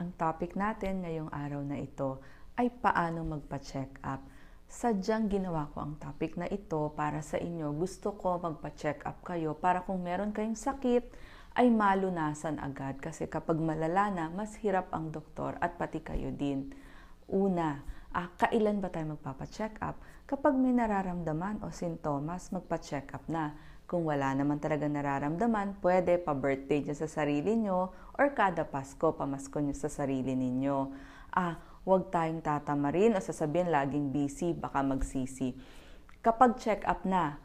Ang topic natin ngayong araw na ito ay paano magpa-check up. Sadyang ginawa ko ang topic na ito para sa inyo. Gusto ko magpa-check up kayo para kung meron kayong sakit ay malunasan agad kasi kapag malala na, mas hirap ang doktor at pati kayo din. Una, ah, kailan ba tayo magpapa-check up? Kapag may nararamdaman o sintomas, magpa-check up na. Kung wala naman talaga nararamdaman, pwede pa-birthday nyo sa sarili nyo or kada Pasko, pamasko nyo sa sarili ninyo. Ah, huwag tayong tatamarin o sasabihin laging busy, baka magsisi. Kapag check up na,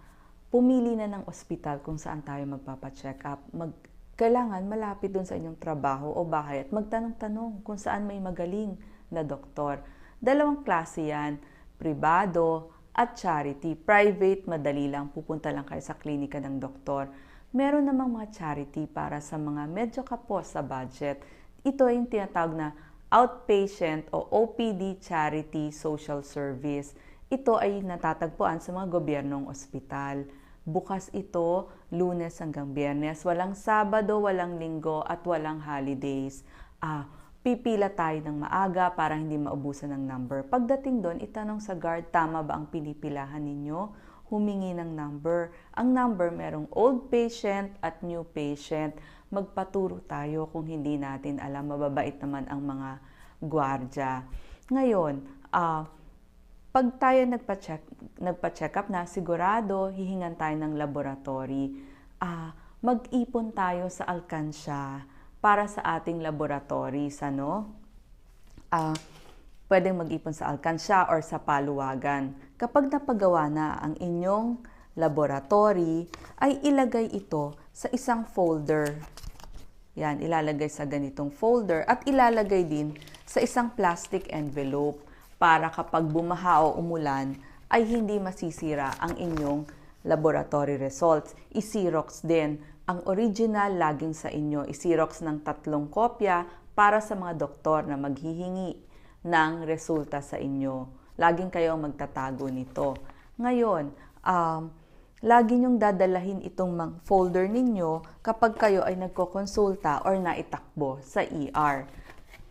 pumili na ng ospital kung saan tayo magpapa-check up. Mag, kailangan malapit dun sa inyong trabaho o bahay at magtanong-tanong kung saan may magaling na doktor. Dalawang klase yan, pribado at charity. Private, madali lang, pupunta lang kayo sa klinika ng doktor. Meron namang mga charity para sa mga medyo kapos sa budget. Ito yung tinatawag na outpatient o OPD Charity Social Service. Ito ay natatagpuan sa mga gobyernong ospital. Bukas ito, lunes hanggang biyernes. Walang Sabado, walang Linggo at walang holidays. Ah, pipila tayo ng maaga para hindi maubusan ng number. Pagdating doon, itanong sa guard, tama ba ang pinipilahan ninyo? Humingi ng number. Ang number merong old patient at new patient. Magpaturo tayo kung hindi natin alam. Mababait naman ang mga gwardya. Ngayon, ah, pag tayo nagpa-check, nagpa-check up na, sigurado hihingan tayo ng laboratory. Ah, mag-ipon tayo sa alkansya para sa ating laboratories, ano? Ah, pwedeng mag-ipon sa alkansya or sa paluwagan. Kapag napagawa na ang inyong laboratory, ay ilagay ito sa isang folder. Yan, ilalagay sa ganitong folder at ilalagay din sa isang plastic envelope para kapag bumaha o umulan ay hindi masisira ang inyong laboratory results. I-Xerox din ang original laging sa inyo. I-Xerox ng tatlong kopya para sa mga doktor na maghihingi ng resulta sa inyo. Laging kayo ang magtatago nito. Ngayon, um, lagi niyong dadalahin itong folder ninyo kapag kayo ay nagkokonsulta or naitakbo sa ER.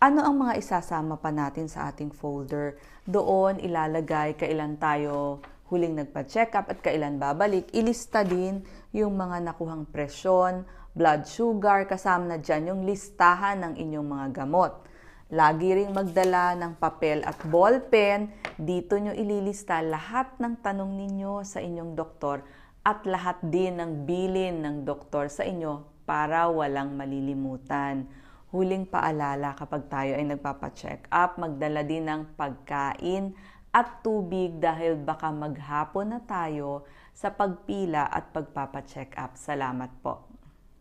Ano ang mga isasama pa natin sa ating folder? Doon ilalagay kailan tayo huling nagpa-check up at kailan babalik. Ilista din yung mga nakuhang presyon, blood sugar, kasama na dyan yung listahan ng inyong mga gamot. Lagi ring magdala ng papel at ballpen. Dito nyo ililista lahat ng tanong ninyo sa inyong doktor at lahat din ng bilin ng doktor sa inyo para walang malilimutan. Huling paalala kapag tayo ay nagpapa-check up, magdala din ng pagkain at tubig dahil baka maghapon na tayo sa pagpila at pagpapa-check up. Salamat po.